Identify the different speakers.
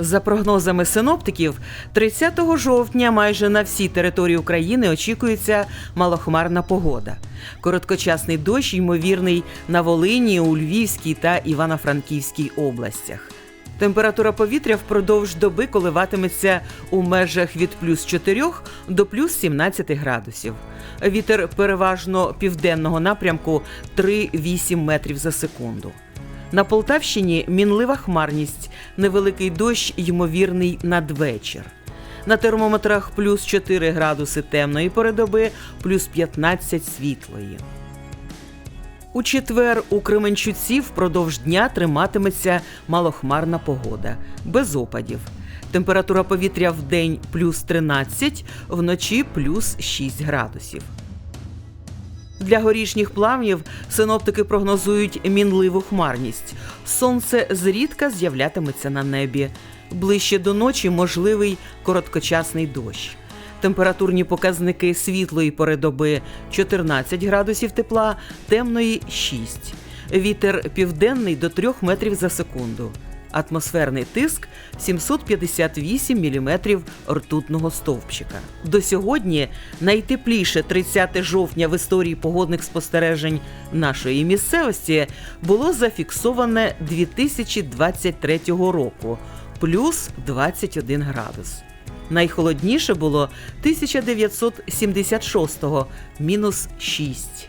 Speaker 1: За прогнозами синоптиків, 30 жовтня майже на всій території України очікується малохмарна погода. Короткочасний дощ ймовірний на Волині, у Львівській та Івано-Франківській областях. Температура повітря впродовж доби коливатиметься у межах від плюс 4 до плюс 17 градусів. Вітер переважно південного напрямку 3-8 метрів за секунду. На Полтавщині мінлива хмарність, невеликий дощ, ймовірний надвечір. На термометрах плюс 4 градуси темної пори доби, плюс 15 світлої. У четвер у Кременчуці впродовж дня триматиметься малохмарна погода, без опадів. Температура повітря в день плюс 13, вночі плюс 6 градусів. Для горішніх плавнів синоптики прогнозують мінливу хмарність. Сонце зрідка з'являтиметься на небі. Ближче до ночі можливий короткочасний дощ. Температурні показники світлої пори доби 14 градусів тепла, темної 6. Вітер південний до 3 метрів за секунду. Атмосферний тиск 758 мм ртутного стовпчика. До сьогодні найтепліше 30 жовтня в історії погодних спостережень нашої місцевості було зафіксоване 2023 року плюс 21 градус. Найхолодніше було 1976-го мінус 6.